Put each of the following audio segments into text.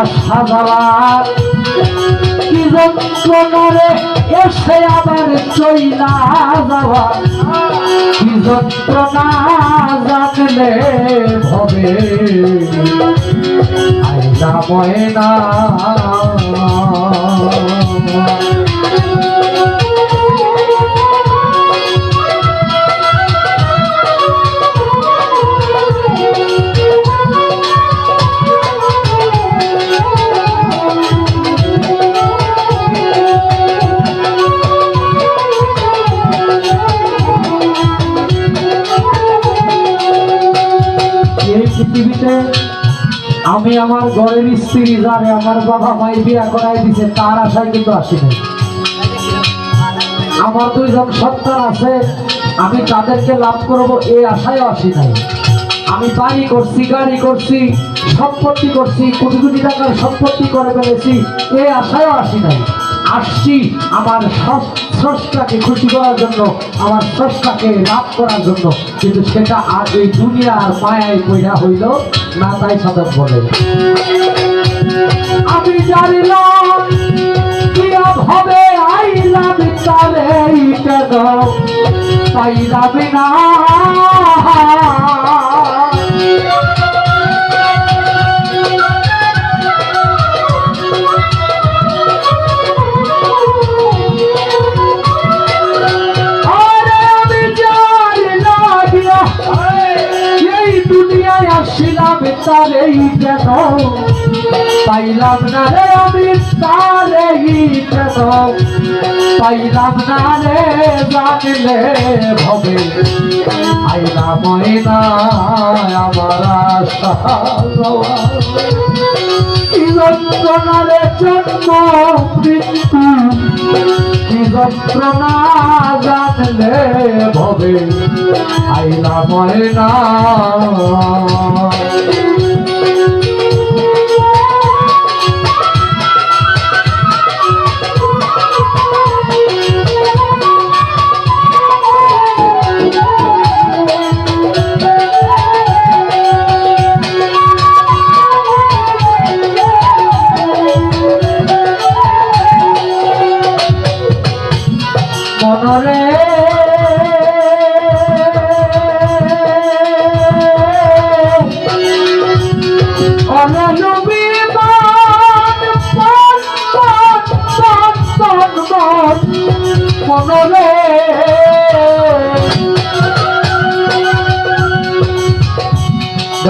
আসা যাওয়ার কি যন্ত্রণারে এসে আবার চইলা যাওয়া। কি যন্ত্রণা জানলে হবে আইলা ময়না। যারে আমার বাবা মাই বিয়া করাই দিছে, তার আশায় কিন্তু আসি নাই। আমার দুইজন সন্তান আছে, আমি তাদেরকে লাভ করব এই আশায় আসি নাই। আমি বাড়ি করছি, গাড়ি করছি, সম্পত্তি করছি, কোটি কোটি টাকার সম্পত্তি করে ফেলেছি এই আশায়ও আসি নাই। আসছি আমার স্রষ্টাকে খুশি করার জন্য, আমার স্রষ্টাকে লাভ করার জন্য, কিন্তু সেটা আর এই দুনিয়ার মায়ায় কইরা হইল না, তাই সাধক বলে আমি জানিলাম কিয়া হবে আইলাম তারে কেন পাইলাম না। আসিলাম তারেই কেন পাইলাম না রে আমি তারেই কেন পাইলাম না রে জানলে ভবে। আইলা ময়না আমার আশা লওয়া। কি যন্ত্রণা রে জন্ম মৃত্যু। জানলে ভবে। আইলা ময়না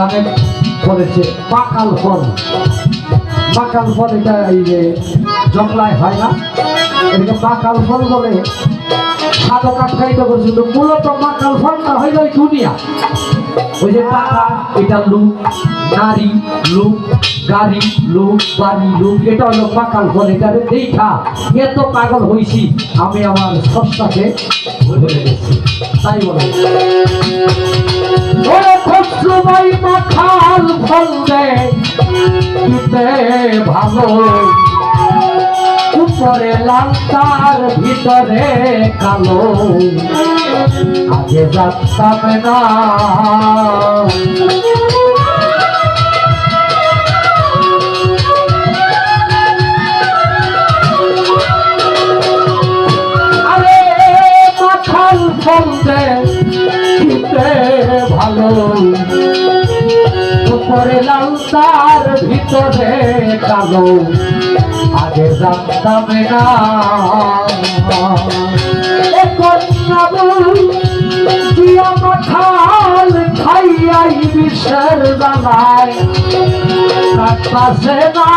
গানে করেছে পাকাল ফল পাকাল ফল এটা এই যে জংলায় হয় না? এটাকে পাকাল ফল বলে সাধক আখ্যায়িত তো মূলত পাকাল ফলটা হয়ে যায় দুনিয়া। ওই যে টাকা এটা লুক, নারী, লুক। গাড়ি লুক বাড়ি লুক, এটা হলো পাকাল ফল এটা দেখা এত পাগল হইছি, আমি আমার সস্তাকে ভুলে গেছি তাই বলে। ওরে খসরুবাই মাখাল ফল দে দিতে ভালো। উপরে লাল তার, ভিতরে কালো। আগে যাচ্তাম না উপরে লাল তার ভিতরে কালো। আগে জানতাম না এ দিয়া মাখাল খাইয়াই বিশ্বের জানায় কাছে না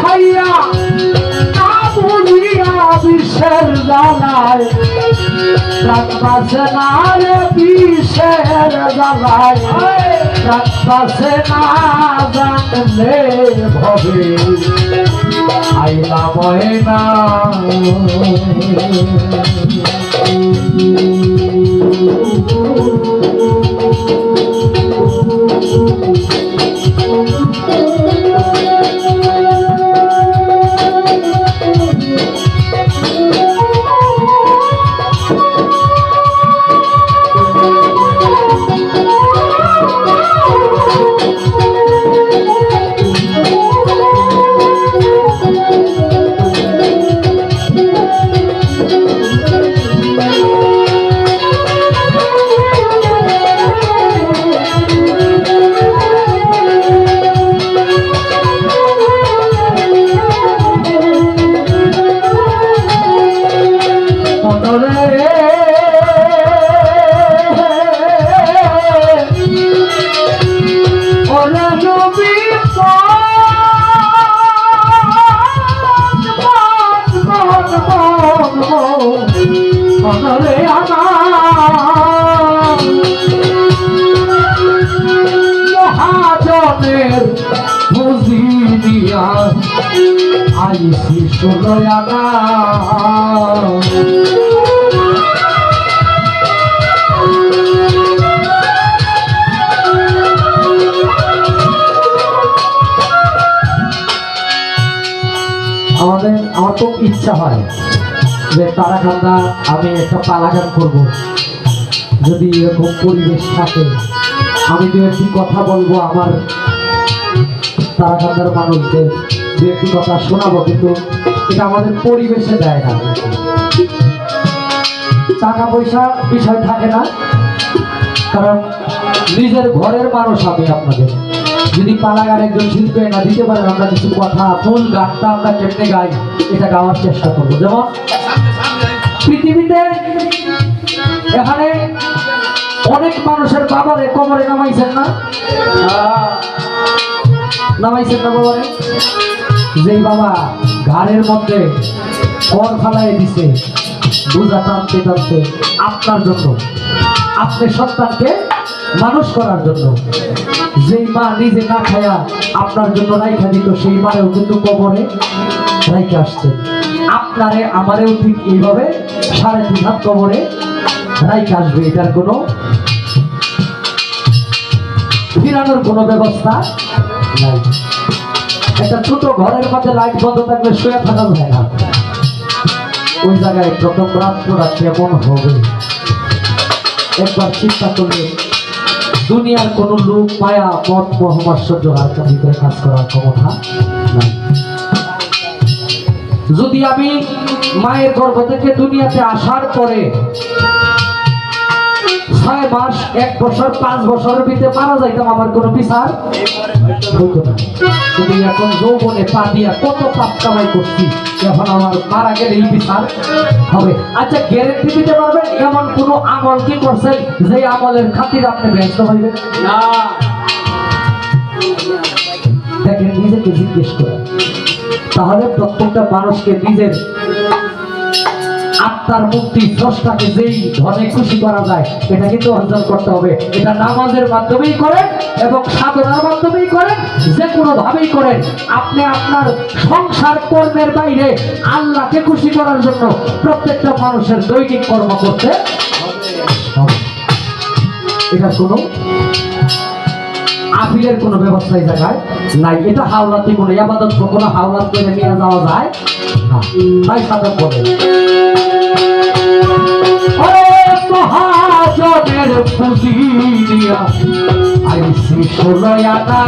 খাইয়া না বুঝিয়া বিশ্বের জানায় রাত বাসে না রে বিশ্বের জানায় রাত বাসে না জানলে ভবে। আইলা ময়না আইসি আমাদের আমার খুব ইচ্ছা হয় যে তারাকান্দা আমি একটা পালা গান করব। যদি এরকম পরিবেশ থাকে, আমি দু একটি কথা বলব আমার তারাকান্দার মানুষদের দু একটি কথা শোনাবো, কিন্তু এটা আমাদের পরিবেশে দেয় না। টাকা পয়সা বিষয় থাকে না। কারণ নিজের ঘরের মানুষ আমি আপনাদের। যদি পালাগার একজন শিল্পী না দিতে পারেন, আমরা কিছু কথা ফুল গানটা আমরা কেমনে গাই, এটা গাওয়ার চেষ্টা করব। যেমন পৃথিবীতে এখানে অনেক মানুষের বাবারে কোমরে নামাইছেন না? নামাইছেন না বাবারে? যেই বাবা ঘাড়ের মধ্যে কর ফালাই দিছে, বোঝা টানতে টানতে আপনার জন্য, আপনি সন্তানকে মানুষ করার জন্য। যেই মা নিজে না খায়া আপনার জন্য রাইখা দিত, সেই মারেও কিন্তু কবরে রাইখে আসছে। আপনারে, আমারেও ঠিক এইভাবে সাড়ে তিন হাত কবরে রাইখে আসবে, এটার কোনো ফিরানোর কোনো ব্যবস্থা নাই। একটা ছোট ঘরের মধ্যে লাইট বন্ধ থাকলে শুয়ে থাকা যায় না। ওই জায়গায় প্রথম রাত্রটা কেমন হবে। একবার চিন্তা করলে দুনিয়ার কোন লোক মায়া মত মহমাশ্চর্য আর তার ভিতরে কাজ করার ক্ষমতা যদি আমি মায়ের গর্ভ থেকে দুনিয়াতে আসার পরে ছয় মাস, এক বছর, পাঁচ বছরের ভিতরে মারা যাইতাম, আমার কোনো বিচার হইতো না তুমি এখন যৌবনে পা দিয়া কত পাপ কামাই করছি। এখন আমার মারা গেলে এই বিচার হবে। আচ্ছা গ্যারেন্টি দিতে পারবেন? এমন কোন আমল কি করছেন যে আমলের খাতির আপনি ব্যস্ত হইবেন? না। দেখেন নিজেকে জিজ্ঞেস করেন। তাহলে প্রত্যেকটা মানুষকে নিজের আত্মার মুক্তি স্রষ্টাকে যেই ধনে খুশি করা যায়, এটা কিন্তু অর্জন করতে হবে। এটা নামাজের মাধ্যমেই করেন এবং সাধনার মাধ্যমেই করেন যে কোনো ভাবেই করেন। আপনি আপনার সংসার কর্মের বাইরে আল্লাহকে খুশি করার জন্য প্রত্যেকটা মানুষের দৈনিক কর্ম করতে এটা কোনো আপিলের কোনো ব্যবস্থা এই জায়গায় নাই। এটা হাওলাতে কোনো আবাদত কোনো হাওলাত করে নিয়ে যাওয়া যায় না। তাই বলে ও মহাজনের দিয়া আইসি ষোলয়ানা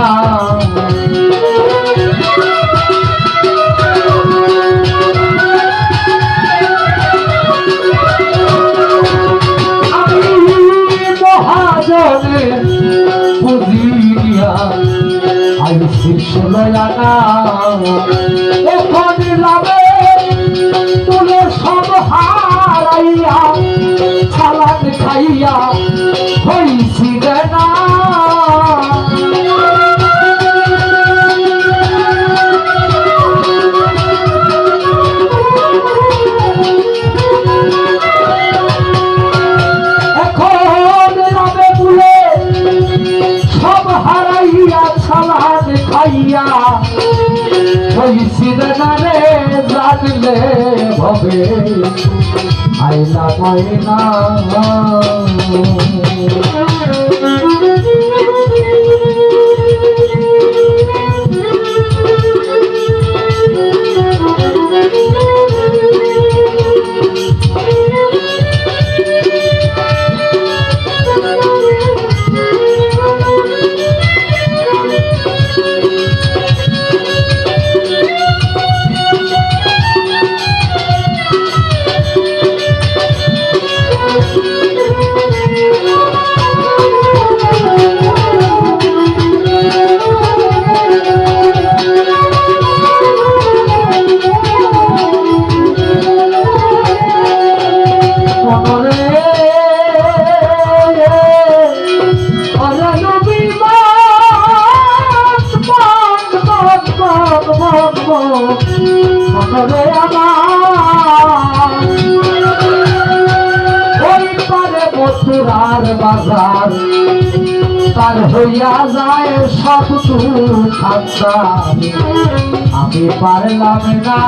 আইলা ময়না হইয়া যায় সব খাতা আমি পারলাম না।